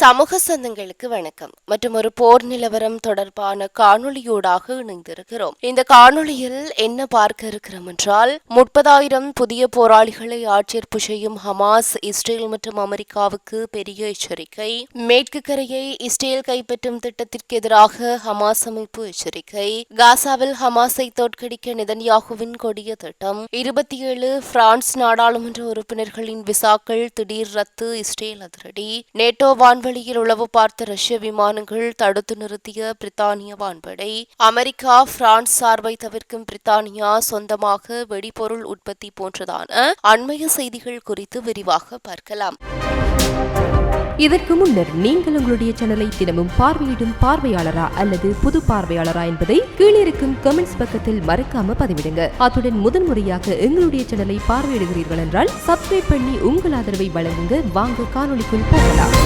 சமூக சொந்தங்களுக்கு வணக்கம். மற்றும் ஒரு போர் நிலவரம் தொடர்பான காணொளியூடாக இணைந்திருக்கிறோம். இந்த காணொளியில் என்ன பார்க்க இருக்கிறோம் என்றால் முப்பதாயிரம் புதிய போராளிகளை ஆட்சேர்ப்பு செய்யும் ஹமாஸ் இஸ்ரேல் மற்றும் அமெரிக்காவுக்கு பெரிய எச்சரிக்கை. மேற்கு கரையை இஸ்ரேல் கைப்பற்றும் திட்டத்திற்கு எதிராக ஹமாஸ் அமைப்பு எச்சரிக்கை. காசாவில் ஹமாஸை தோற்கடிக்க நிதன்யாகுவின் கொடிய திட்டம். இருபத்தி ஏழு பிரான்ஸ் நாடாளுமன்ற உறுப்பினர்களின் விசாக்கள் திடீர் ரத்து இஸ்ரேல் அதிரடி. நேட்டோ வான் வான்வெளியில் உளவு பார்த்த ரஷ்ய விமானங்கள் தடுத்து நிறுத்திய பிரித்தானிய வான்படை அமெரிக்கா பிரான்ஸ் சார்பை தவிர்க்கும் பிரித்தானியா சொந்தமாக வெடிபொருள் உற்பத்தி போன்றதான அண்மைய செய்திகள் குறித்து விரிவாக பார்க்கலாம். இதற்கு முன்னர் நீங்கள் உங்களுடைய சேனலை தினமும் பார்வையிடும் பார்வையாளரா அல்லது புது பார்வையாளரா என்பதை கீழிருக்கும் கமெண்ட்ஸ் பக்கத்தில் மறக்காம பதிவிடுங்க. அத்துடன் முதன்முறையாக எங்களுடைய சேனலை பார்வையிடுகிறீர்கள் என்றால் சப்ஸ்கிரைப் பண்ணி உங்கள் ஆதரவை வழங்குங்க. வாங்க காணொலிக்குள் போகலாம்.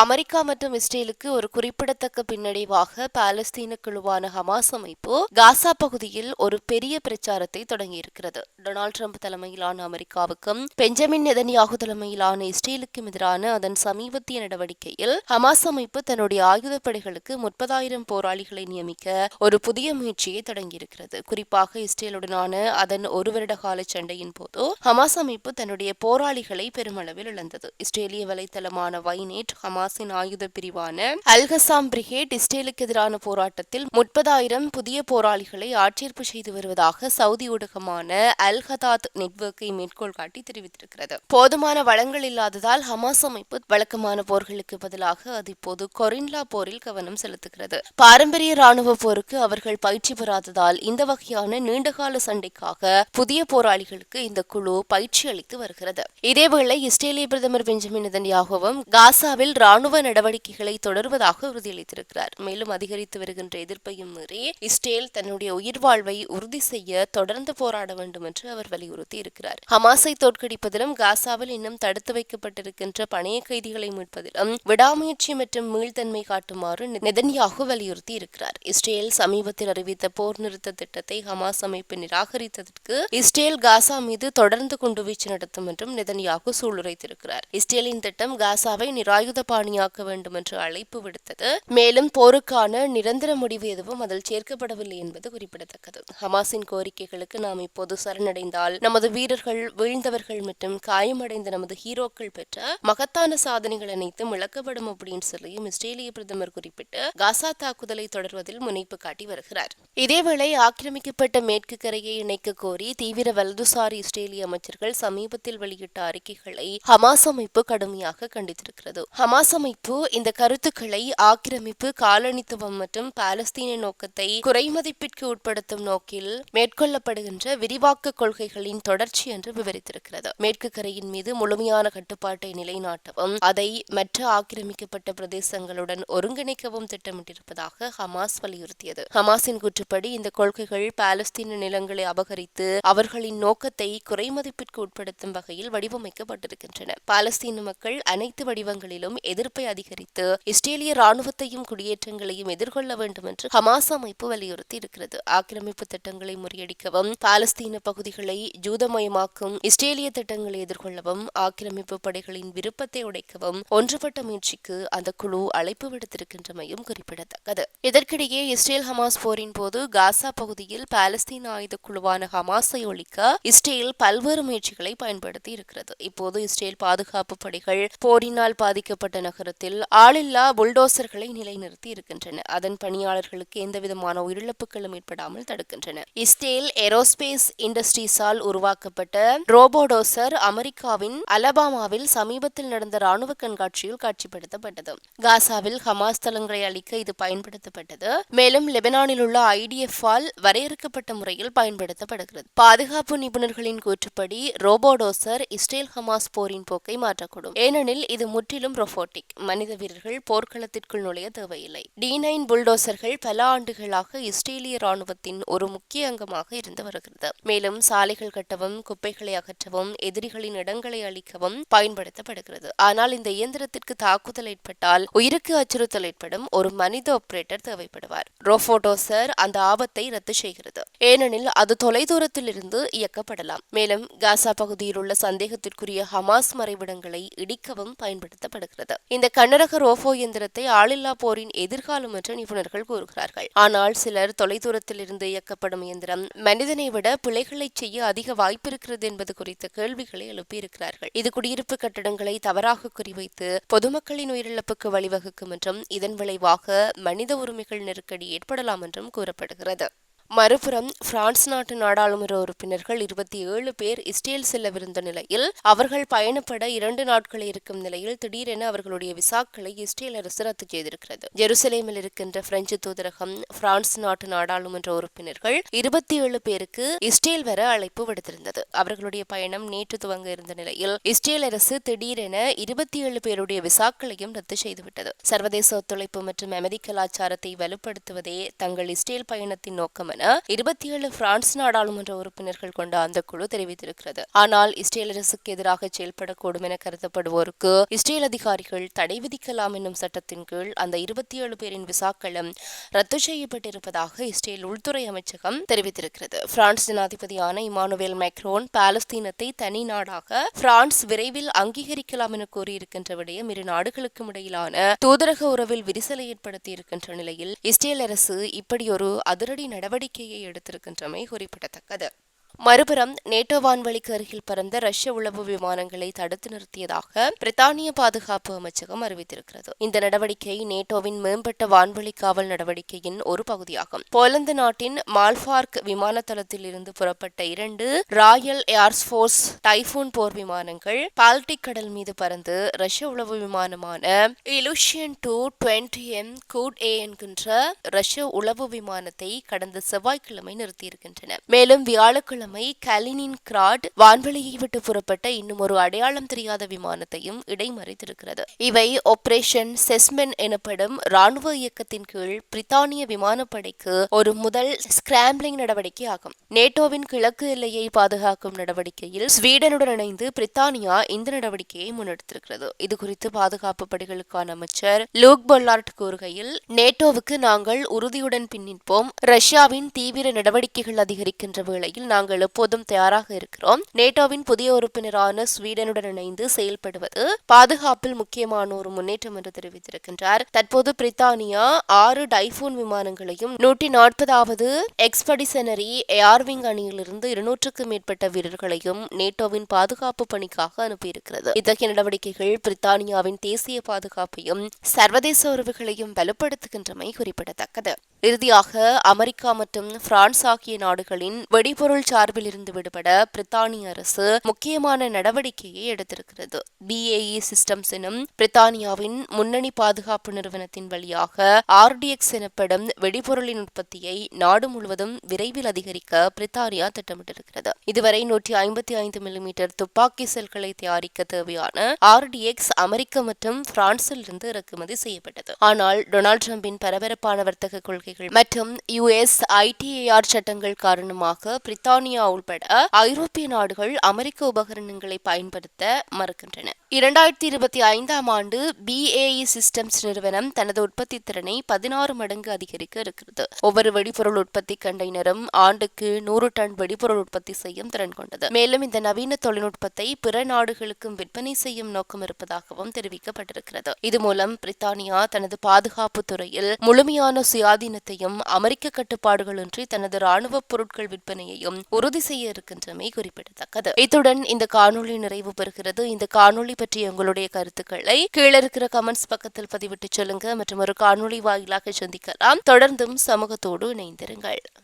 அமெரிக்கா மற்றும் இஸ்ரேலுக்கு ஒரு குறிப்பிடத்தக்க பின்னடைவாக பாலஸ்தீன குழுவான ஹமாஸ் அமைப்பு காசா பகுதியில் ஒரு பெரிய பிரச்சாரத்தை தொடங்கியிருக்கிறது. டொனால்டு ட்ரம்ப் தலைமையிலான அமெரிக்காவுக்கும் பெஞ்சமின் நெதன்யாகு தலைமையிலான இஸ்ரேலுக்கும் எதிரான அதன் சமீபத்திய நடவடிக்கையில் ஹமாஸ் அமைப்பு தன்னுடைய ஆயுதப்படைகளுக்கு முப்பதாயிரம் போராளிகளை நியமிக்க ஒரு புதிய முயற்சியை தொடங்கியிருக்கிறது. குறிப்பாக இஸ்ரேலுடனான அதன் ஒரு வருட கால சண்டையின் போது ஹமாஸ் அமைப்பு தன்னுடைய போராளிகளை பெருமளவில் இழந்தது. இஸ்ரேலிய வலைத்தளமான வைநேட் ஹமாஸ் ஹமாஸின் ஆயுத பிரிவான அல்கசாம் பிரிகேட் இஸ்ரேலுக்கு எதிரான போராட்டத்தில் முப்பதாயிரம் புதிய போராளிகளை ஆட்சேர்ப்பு செய்து வருவதாக சவுதி ஊடகமான அல் ஹதாத் நெட்வொர்க்கை மேற்கோள் காட்டி தெரிவித்திருக்கிறது. போதுமான வளங்கள் இல்லாததால் ஹமாஸ் அமைப்பு வழக்கமான போர்களுக்கு பதிலாக அது இப்போது கொரின்லா போரில் கவனம் செலுத்துகிறது. பாரம்பரிய ராணுவ போருக்கு அவர்கள் பயிற்சி பெறாததால் இந்த வகையான நீண்டகால சண்டைக்காக புதிய போராளிகளுக்கு இந்த குழு பயிற்சி அளித்து வருகிறது. இதேவேளை இஸ்ரேலிய பிரதமர் பெஞ்சமின் நெதன்யாகவும் காசாவில் ராணுவ நடவடிக்கைகளை தொடர்வதாக உறுதியளித்திருக்கிறார். மேலும் அதிகரித்து வருகின்ற எதிர்ப்பையும் மீறி இஸ்ரேல் தன்னுடைய உயிர் வாழ்வை உறுதி செய்ய தொடர்ந்து போராட வேண்டும் என்று அவர் வலியுறுத்தி இருக்கிறார். ஹமாஸை தோற்கடிப்பதிலும் காசாவில் இன்னும் தடுத்து வைக்கப்பட்டிருக்கின்ற பணைய கைதிகளை மீட்பதிலும் விடாமுயற்சி மற்றும் மீள்தன்மை காட்டுமாறு நெதன்யாகு வலியுறுத்தி இருக்கிறார். இஸ்ரேல் சமீபத்தில் அறிவித்த போர் நிறுத்த திட்டத்தை ஹமாஸ் அமைப்பு நிராகரித்ததற்கு இஸ்ரேல் காசா மீது தொடர்ந்து குண்டுவீச்சு நடத்தும் என்றும் நெதன்யாகு சூளுரைத்திருக்கிறார். இஸ்ரேலின் திட்டம் காசாவை நிராயுத பாணியாக்க வேண்டும் என்று அழைப்பு விடுத்தது. மேலும் போருக்கான நிரந்தர முடிவு எதுவும் அதில் சேர்க்கப்படவில்லை என்பது குறிப்பிடத்தக்கது. ஹமாஸின் கோரிக்கைகளுக்கு நாம் இப்போது சரணடைந்தால் நமது வீரர்கள் வீழ்ந்தவர்கள் மற்றும் காயமடைந்த நமது ஹீரோக்கள் பெற்ற மகத்தான சாதனைகள் அனைத்தும் இழக்கப்படும் அப்படின்னு சொல்லியும் இஸ்ரேலிய பிரதமர் குறிப்பிட்டு காசா தாக்குதலை தொடர்வதில் முனைப்பு காட்டி வருகிறார். இதேவேளை ஆக்கிரமிக்கப்பட்ட மேற்கு கரையை இணைக்க கோரி தீவிர வலதுசாரி இஸ்ரேலிய அமைச்சர்கள் சமீபத்தில் வெளியிட்ட அறிக்கைகளை ஹமாஸ் அமைப்பு கடுமையாக கண்டித்திருக்கிறது. ஹமாஸ் அரசமைப்பு அமைப்பு இந்த கருத்துக்களை ஆக்கிரமிப்பு காலனித்துவம் மற்றும் பாலஸ்தீன நோக்கத்தை குறைமதிப்பிற்கு உட்படுத்தும் நோக்கில் மேற்கொள்ளப்படுகின்ற விரிவாக்க கொள்கைகளின் தொடர்ச்சி என்று விவரித்திருக்கிறது. மேற்கு கரையின் மீது முழுமையான கட்டுப்பாட்டை நிலைநாட்டவும் அதை மற்ற ஆக்கிரமிக்கப்பட்ட பிரதேசங்களுடன் ஒருங்கிணைக்கவும் திட்டமிட்டிருப்பதாக ஹமாஸ் வலியுறுத்தியது. ஹமாஸின் கூற்றுப்படி இந்த கொள்கைகள் பாலஸ்தீன நிலங்களை அபகரித்து அவர்களின் நோக்கத்தை குறைமதிப்பிற்கு உட்படுத்தும் வகையில் வடிவமைக்கப்பட்டிருக்கின்றன. பாலஸ்தீன மக்கள் அனைத்து வடிவங்களிலும் எதிர் எதிர்ப்பை அதிகரித்து இஸ்ரேலிய ராணுவத்தையும் குடியேற்றங்களையும் எதிர்கொள்ள வேண்டும் என்று ஹமாஸ் அமைப்பு வலியுறுத்தி இருக்கிறது ஆக்கிரமிப்பு திட்டங்களை முறியடிக்கவும் பாலஸ்தீன பகுதிகளை ஜூதமயமாக்கும் இஸ்ரேலிய திட்டங்களை எதிர்கொள்ளவும் ஆக்கிரமிப்பு படைகளின் விருப்பத்தை உடைக்கவும் ஒன்றுபட்ட முயற்சிக்கு அந்த குழு அழைப்பு விடுத்திருக்கின்றமையும் குறிப்பிடத்தக்கது. இதற்கிடையே இஸ்ரேல் ஹமாஸ் போரின் போது காசா பகுதியில் பாலஸ்தீன ஆயுத குழுவான ஹமாஸை ஒழிக்க இஸ்ரேல் பல்வேறு முயற்சிகளை பயன்படுத்தி இருக்கிறது இப்போது இஸ்ரேல் பாதுகாப்பு படைகள் போரினால் பாதிக்கப்பட்ட நகரத்தில் ஆளில்லா புல்டோசர்களை நிலைநிறுத்தி இருக்கின்றன. அதன் பணியாளர்களுக்கு எந்தவிதமான உயிரிழப்புகளும் ஏற்படாமல் தடுக்கின்றன. இஸ்டேல் ஏரோஸ்பேஸ் இண்டஸ்ட்ரீஸால் உருவாக்கப்பட்ட ரோபோடோசர் அமெரிக்காவின் அலபாமாவில் சமீபத்தில் நடந்த ராணுவ கண்காட்சியில் காட்சிப்படுத்தப்பட்டது. காசாவில் ஹமாஸ் தளங்களை அளிக்க இது பயன்படுத்தப்பட்டது. மேலும் லெபனானில் உள்ள ஐடிஎஃப் ஆல் வரையறுக்கப்பட்ட முறையில் பயன்படுத்தப்படுகிறது. பாதுகாப்பு நிபுணர்களின் கூற்றுப்படி ரோபோடோசர் இஸ்ரேல் ஹமாஸ் போரின் போக்கை மாற்றக்கூடும். ஏனெனில் இது முற்றிலும் ரொபோட்டிக். மனித வீரர்கள் போர்க்களத்திற்குள் நுழைய தேவையில்லை. டி நைன் புல்டோசர்கள் பல ஆண்டுகளாக இஸ்ரேலிய ராணுவத்தின் ஒரு முக்கிய அங்கமாக இருந்து வருகிறது. மேலும் சாலைகள் கட்டவும் குப்பைகளை அகற்றவும் எதிரிகளின் இடங்களை அளிக்கவும் பயன்படுத்தப்படுகிறது. ஆனால் இந்த இயந்திரத்திற்கு தாக்குதல் ஏற்பட்டால் உயிருக்கு அச்சுறுத்தல் ஏற்படும் ஒரு மனித ஆபரேட்டர் தேவைப்படுவார். ரோபோடோசர் அந்த ஆபத்தை ரத்து செய்கிறது. ஏனெனில் அது தொலைதூரத்தில் இருந்து இயக்கப்படலாம். மேலும் காசா பகுதியில் உள்ள சந்தேகத்திற்குரிய ஹமாஸ் மறைவிடங்களை இடிக்கவும் பயன்படுத்தப்படுகிறது. இந்த கண்ணரக ரோபோ இயந்திரத்தை ஆளில்லா போரின் எதிர்காலம் என்று நிபுணர்கள் கூறுகிறார்கள். ஆனால் சிலர் தொலைதூரத்தில் இருந்து இயக்கப்படும் இயந்திரம் மனிதனை விட பிழைகளை செய்ய அதிக வாய்ப்பிருக்கிறது என்பது குறித்த கேள்விகளை எழுப்பியிருக்கிறார்கள். இது குடியிருப்பு கட்டடங்களை தவறாக குறிவைத்து பொதுமக்களின் உயிரிழப்புக்கு வழிவகுக்கும் என்றும் இதன் விளைவாக மனித உரிமைகள் நெருக்கடி ஏற்படலாம் என்றும் கூறப்படுகிறது. மறுபுறம் பிரான்ஸ் நாட்டு நாடாளுமன்ற உறுப்பினர்கள் இருபத்தி ஏழு பேர் இஸ்ரேல் செல்லவிருந்த நிலையில் அவர்கள் பயணப்பட இரண்டு நாட்கள் இருக்கும் நிலையில் திடீரென அவர்களுடைய விசாக்களை இஸ்ரேல் அரசு ரத்து செய்திருக்கிறது. ஜெருசலேமில் இருக்கின்ற பிரெஞ்சு தூதரகம் பிரான்ஸ் நாட்டு நாடாளுமன்ற உறுப்பினர்கள் இருபத்தி ஏழு பேருக்கு இஸ்ரேல் வர அழைப்பு விடுத்திருந்தது. அவர்களுடைய பயணம் நேற்று துவங்க இருந்த நிலையில் இஸ்ரேல் அரசு திடீரென இருபத்தி ஏழு பேருடைய விசாக்களையும் ரத்து செய்துவிட்டது. சர்வதேச ஒத்துழைப்பு மற்றும் அமைதி கலாச்சாரத்தை வலுப்படுத்துவதே தங்கள் இஸ்ரேல் பயணத்தின் நோக்கம் என இருபத்தி ஏழு பிரான்ஸ் நாடாளுமன்ற உறுப்பினர்கள் கொண்ட அந்த குழு தெரிவித்திருக்கிறது. ஆனால் இஸ்ரேல் அரசுக்கு எதிராக செயல்படக்கூடும் என கருதப்படுவோருக்கு இஸ்ரேல் அதிகாரிகள் தடை விதிக்கலாம் என்னும் சட்டத்தின் கீழ் அந்த இருபத்தி ஏழு பேரின் விசாக்களும் ரத்து செய்யப்பட்டிருப்பதாக இஸ்ரேல் உள்துறை அமைச்சகம் தெரிவித்திருக்கிறது. பிரான்ஸ் ஜனாதிபதியான இமானுவேல் மைக்ரோன் பாலஸ்தீனத்தை தனி நாடாக பிரான்ஸ் விரைவில் அங்கீகரிக்கலாம் என கூறியிருக்கின்ற விடயம் இரு நாடுகளுக்கும் இடையிலான தூதரக உறவில் விரிசலை ஏற்படுத்தி இருக்கின்ற நிலையில் இஸ்ரேல் அரசு இப்படி ஒரு அதிரடி நடவடிக்கையை எடுத்திருக்கின்றமை குறிப்பிடத்தக்கது. மறுபுறம் நேட்டோ வான்வெளிக்கு அருகில் பறந்த ரஷ்ய உளவு விமானங்களை தடுத்து நிறுத்தியதாக பிரித்தானிய பாதுகாப்பு அமைச்சகம் அறிவித்திருக்கிறது. இந்த நடவடிக்கை நேட்டோவின் மேம்பட்ட வான்வெளி காவல் நடவடிக்கையின் ஒரு பகுதியாகும். போலந்து நாட்டின் மால்பார்க் விமான தளத்தில் இருந்து புறப்பட்ட இரண்டு ராயல் ஏர்ஸ்போர்ஸ் டைபூன் போர் விமானங்கள் பால்டிக் கடல் மீது பறந்து ரஷ்ய உளவு விமானமான Ilyushin two twenty M coot A என்கின்ற ரஷ்ய உளவு விமானத்தை கடந்த செவ்வாய்க்கிழமை நிறுத்தியிருக்கின்றன. மேலும் வியாழக்கிழமை கிழமை கலினின் கிராட் வான்வெளியை விட்டு புறப்பட்ட இன்னும் ஒரு அடையாளம் தெரியாத விமானத்தையும் இடைமறித்திருக்கிறது. இவை ஆபரேஷன் செஸ்மென் எனப்படும் ராணுவ இயக்கத்தின் கீழ் பிரித்தானிய விமானப்படைக்கு ஒரு முதல் ஸ்கிராம்பிளிங் நடவடிக்கை ஆகும் நேட்டோவின் கிழக்கு எல்லையை பாதுகாக்கும் நடவடிக்கையில் ஸ்வீடனுடன் இணைந்து பிரித்தானியா இந்த நடவடிக்கையை முன்னெடுத்திருக்கிறது. இது குறித்து பாதுகாப்பு படைகளுக்கான அமைச்சர் லூக் பொல்லார்ட் கூறுகையில் நேட்டோவுக்கு நாங்கள் உறுதியுடன் பின்னிப்போம் ரஷ்யாவின் தீவிர நடவடிக்கைகள் அதிகரிக்கின்ற வேளையில் நாங்கள் நாங்கள் எப்போதும் தயாராக இருக்கிறோம். நேட்டோவின் புதிய உறுப்பினரான ஸ்வீடனுடன் இணைந்து செயல்படுவது பாதுகாப்பில் முக்கியமான ஒரு முன்னேற்றம் என்று தெரிவித்திருக்கின்றார். தற்போது பிரித்தானியா ஆறு டைபூன் விமானங்களையும் நூற்றி நாற்பதாவது எக்ஸ்படிசனரி ஏர்விங் அணியிலிருந்து இருநூற்றுக்கும் மேற்பட்ட வீரர்களையும் நேட்டோவின் பாதுகாப்பு பணிக்காக அனுப்பியிருக்கிறது. இத்தகைய நடவடிக்கைகள் பிரித்தானியாவின் தேசிய பாதுகாப்பையும் சர்வதேச உறவுகளையும் வலுப்படுத்துகின்றமை குறிப்பிடத்தக்கது. இறுதியாக அமெரிக்கா மற்றும் பிரான்ஸ் ஆகிய நாடுகளின் வெடிபொருள் சார்பில் இருந்து விடுபட பிரித்தானிய அரசு முக்கியமான நடவடிக்கையை எடுத்திருக்கிறது. பிஏஇ சிஸ்டம்ஸ் எனும் பிரித்தானியாவின் முன்னணி பாதுகாப்பு நிறுவனத்தின் வழியாக ஆர்டிஎக்ஸ் எனப்படும் வெடிபொருளின் உற்பத்தியை நாடு முழுவதும் விரைவில் அதிகரிக்க பிரித்தானியா திட்டமிட்டிருக்கிறது. இதுவரை நூற்றி ஐம்பத்தி ஐந்து மில்லிமீட்டர் துப்பாக்கி செல்களை தயாரிக்க தேவையான ஆர்டிஎக்ஸ் அமெரிக்க மற்றும் பிரான்சில் இருந்து இறக்குமதி செய்யப்பட்டது. ஆனால் டொனால்டு டிரம்பின் பரபரப்பான வர்த்தக கொள்கைகள் மற்றும் யுஎஸ் ஐடிஏஆர் சட்டங்கள் காரணமாக பிரித்தானியா உள்பட ஐரோப்பிய நாடுகள் அமெரிக்க உபகரணங்களை பயன்படுத்த மறுக்கின்றன. இரண்டாயிரத்தி இருபத்தி ஐந்தாம் ஆண்டு பிஏஇ சிஸ்டம்ஸ் நிறுவனம் தனது உற்பத்தி திறனை பதினாறு மடங்கு அதிகரிக்க இருக்கிறது. ஒவ்வொரு வெடிபொருள் உற்பத்தி கண்டெய்னரும் ஆண்டுக்கு நூறு டன் வெடிபொருள் உற்பத்தி செய்யும் திறன் கொண்டது. மேலும் இந்த நவீன தொழில்நுட்பத்தை பிற நாடுகளுக்கும் விற்பனை செய்யும் நோக்கம் இருப்பதாகவும் தெரிவிக்கப்பட்டிருக்கிறது. இது மூலம் பிரித்தானியா தனது பாதுகாப்பு துறையில் முழுமையான சுயாதீன சுயாதீனத்தையும் அமெரிக்க கட்டுப்பாடுகளின்றி தனது ராணுவ பொருட்கள் விற்பனையையும் உறுதி செய்ய இருக்கின்றமை குறிப்பிடத்தக்கது. இத்துடன் இந்த காணொளி நிறைவு பெறுகிறது. இந்த காணொளி பற்றிய உங்களுடைய கருத்துக்களை கீழே இருக்கிற கமெண்ட்ஸ் பக்கத்தில் பதிவிட்டு சொல்லுங்க. மற்றும் ஒரு காணொளி வாயிலாக சந்திக்கலாம். தொடர்ந்தும் சமூகத்தோடு இணைந்திருங்கள்.